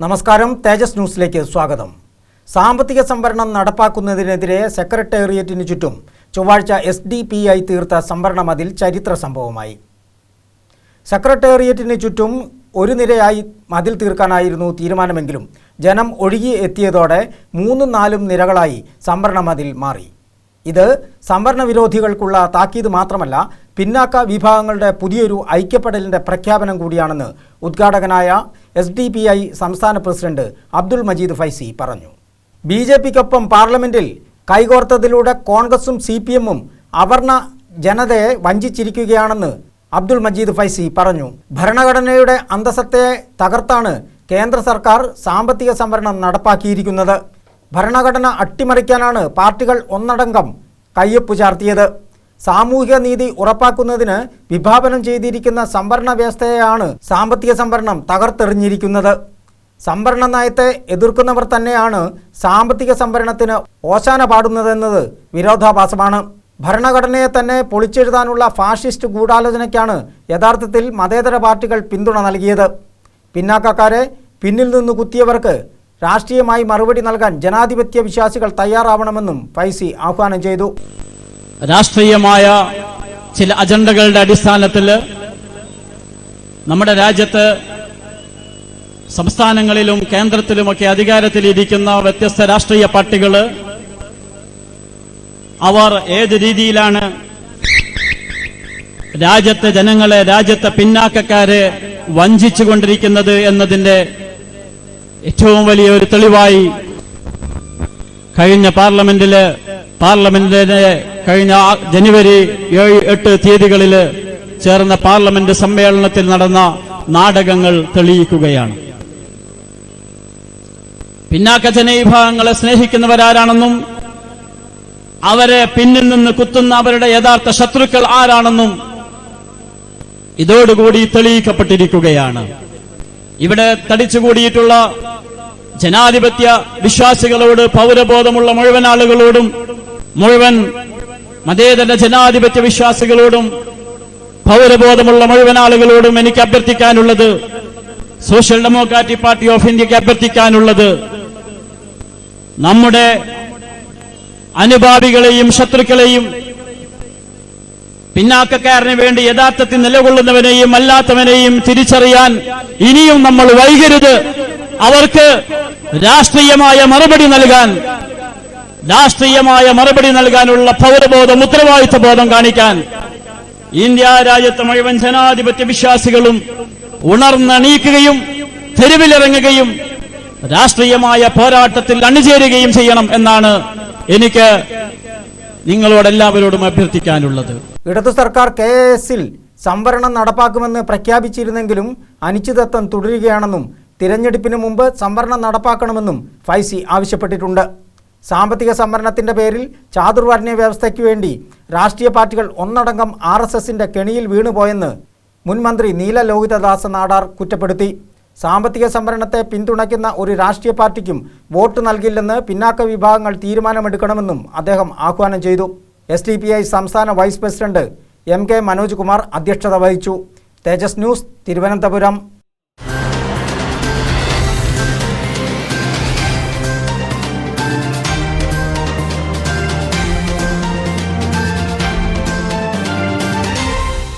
നമസ്കാരം തേജസ് ന്യൂസിലേക്ക് സ്വാഗതം. സാമ്പത്തിക സംവരണം നടപ്പാക്കുന്നതിനെതിരെ സെക്രട്ടേറിയറ്റിനു ചുറ്റും ചൊവ്വാഴ്ച എസ് ഡി പി ഐ തീർത്ത സംവരണ മതിൽ ചരിത്ര സംഭവമായി. സെക്രട്ടേറിയറ്റിന് ചുറ്റും ഒരു നിരയായി മതിൽ തീർക്കാനായിരുന്നു തീരുമാനമെങ്കിലും ജനം ഒഴുകി എത്തിയതോടെ മൂന്നും നാലും നിരകളായി സംവരണ മതിൽ മാറി. ഇത് സംവരണ വിരോധികൾക്കുള്ള താക്കീത് മാത്രമല്ല പിന്നാക്ക വിഭാഗങ്ങളുടെ പുതിയൊരു ഐക്യപ്പെടലിന്റെ പ്രഖ്യാപനം കൂടിയാണെന്ന് ഉദ്ഘാടകനായ എസ് ഡി പി ഐ സംസ്ഥാന പ്രസിഡന്റ് അബ്ദുൾ മജീദ് ഫൈസി പറഞ്ഞു. ബി ജെ പിക്കൊപ്പം പാർലമെന്റിൽ കൈകോർത്തതിലൂടെ കോൺഗ്രസും സി പി എമ്മും അവർണ ജനതയെ വഞ്ചിച്ചിരിക്കുകയാണെന്ന് അബ്ദുൾ മജീദ് ഫൈസി പറഞ്ഞു. ഭരണഘടനയുടെ അന്തസ്സത്തെ തകർത്താണ് കേന്ദ്ര സർക്കാർ സാമ്പത്തിക സംവരണം നടപ്പാക്കിയിരിക്കുന്നത്. ഭരണഘടന അട്ടിമറിക്കാനാണ് പാർട്ടികൾ ഒന്നടങ്കം കയ്യൊപ്പു ചാർത്തിയത് സാമൂഹിക നീതി ഉറപ്പാക്കുന്നതിന് വിഭാവനം ചെയ്തിരിക്കുന്ന സംവരണ വ്യവസ്ഥയെയാണ് സാമ്പത്തിക സംവരണം തകർത്തെറിഞ്ഞിരിക്കുന്നത്. സംവരണ നയത്തെ എതിർക്കുന്നവർ തന്നെയാണ് സാമ്പത്തിക സംവരണത്തിന് ഓശാന പാടുന്നതെന്നത് വിരോധാഭാസമാണ്. ഭരണഘടനയെ തന്നെ പൊളിച്ചെഴുതാനുള്ള ഫാഷിസ്റ്റ് ഗൂഢാലോചനയ്ക്കാണ് യഥാർത്ഥത്തിൽ മതേതര പാർട്ടികൾ പിന്തുണ നൽകിയത്. പിന്നാക്കക്കാരെ പിന്നിൽ നിന്ന് കുത്തിയവർക്ക് രാഷ്ട്രീയമായി മറുപടി നൽകാൻ ജനാധിപത്യ വിശ്വാസികൾ തയ്യാറാവണമെന്നും ഫൈസി ആഹ്വാനം ചെയ്തു. രാഷ്ട്രീയമായ ചില അജണ്ടകളുടെ അടിസ്ഥാനത്തിൽ നമ്മുടെ രാജ്യത്ത് സംസ്ഥാനങ്ങളിലും കേന്ദ്രത്തിലുമൊക്കെ അധികാരത്തിലിരിക്കുന്ന വ്യത്യസ്ത രാഷ്ട്രീയ പാർട്ടികൾ അവർ ഏത് രീതിയിലാണ് രാജ്യത്തെ ജനങ്ങളെ രാജ്യത്തെ പിന്നാക്കക്കാരെ വഞ്ചിച്ചുകൊണ്ടിരിക്കുന്നത് എന്നതിന്റെ ഏറ്റവും വലിയ ഒരു തെളിവായി കഴിഞ്ഞ പാർലമെന്റിൽ പാർലമെന്റിലെ കഴിഞ്ഞ ജനുവരി ഏഴ് എട്ട് തീയതികളിൽ ചേർന്ന പാർലമെന്റ് സമ്മേളനത്തിൽ നടന്ന നാടകങ്ങൾ തെളിയിക്കുകയാണ്. പിന്നാക്ക ജനവിഭാഗങ്ങളെ സ്നേഹിക്കുന്നവരാരാണെന്നും അവരെ പിന്നിൽ നിന്ന് കുത്തുന്ന അവരുടെ യഥാർത്ഥ ശത്രുക്കൾ ആരാണെന്നും ഇതോടുകൂടി തെളിയിക്കപ്പെട്ടിരിക്കുകയാണ്. ഇവിടെ തടിച്ചുകൂടിയിട്ടുള്ള ജനാധിപത്യ വിശ്വാസികളോട് പൗരബോധമുള്ള മുഴുവൻ ആളുകളോടും മുഴുവൻ മതേതര ജനാധിപത്യ വിശ്വാസികളോടും പൗരബോധമുള്ള മുഴുവൻ ആളുകളോടും എനിക്ക് അഭ്യർത്ഥിക്കാനുള്ളത് സോഷ്യൽ ഡെമോക്രാറ്റിക് പാർട്ടി ഓഫ് ഇന്ത്യയ്ക്ക് അഭ്യർത്ഥിക്കാനുള്ളത് നമ്മുടെ അനുഭാവികളെയും ശത്രുക്കളെയും പിന്നാക്കക്കാരന് വേണ്ടി യഥാർത്ഥത്തിൽ നിലകൊള്ളുന്നവനെയും അല്ലാത്തവനെയും തിരിച്ചറിയാൻ ഇനിയും നമ്മൾ വൈകരുത്. അവർക്ക് രാഷ്ട്രീയമായ മറുപടി നൽകാൻ രാഷ്ട്രീയമായ മറുപടി നൽകാനുള്ള പൗരബോധം ഉത്തരവാദിത്വ ബോധം കാണിക്കാൻ ഇന്ത്യ രാജ്യത്തെ മുഴുവൻ ജനാധിപത്യ വിശ്വാസികളും ഉണർന്നണീക്കുകയും തെരുവിലിറങ്ങുകയും രാഷ്ട്രീയമായ പോരാട്ടത്തിൽ അണിചേരുകയും ചെയ്യണം എന്നാണ് എനിക്ക് നിങ്ങളോടെല്ലാവരോടും അഭ്യർത്ഥിക്കാനുള്ളത്. ഇടതു സർക്കാർ കെ എസിൽ സംവരണം നടപ്പാക്കുമെന്ന് പ്രഖ്യാപിച്ചിരുന്നെങ്കിലും അനിശ്ചിതത്വം തുടരുകയാണെന്നും തിരഞ്ഞെടുപ്പിന് മുമ്പ് സംവരണം നടപ്പാക്കണമെന്നും ഫൈസി ആവശ്യപ്പെട്ടിട്ടുണ്ട്. സാമ്പത്തിക സംവരണത്തിന്റെ പേരിൽ ചാതുർവർണ വ്യവസ്ഥയ്ക്ക് വേണ്ടി രാഷ്ട്രീയ പാർട്ടികൾ ഒന്നടങ്കം ആർ എസ് എസിന്റെ കെണിയിൽ വീണുപോയെന്ന് മുൻമന്ത്രി നീല ലോഹിതദാസ നാടാർ കുറ്റപ്പെടുത്തി. സാമ്പത്തിക സംവരണത്തെ പിന്തുണയ്ക്കുന്ന ഒരു രാഷ്ട്രീയ പാർട്ടിക്കും വോട്ട് നൽകില്ലെന്ന് പിന്നാക്ക വിഭാഗങ്ങൾ തീരുമാനമെടുക്കണമെന്നും അദ്ദേഹം ആഹ്വാനം ചെയ്തു. എസ് ഡി പി ഐ സംസ്ഥാന vice president M K Manoj Kumar അധ്യക്ഷത വഹിച്ചു. തേജസ് ന്യൂസ് തിരുവനന്തപുരം.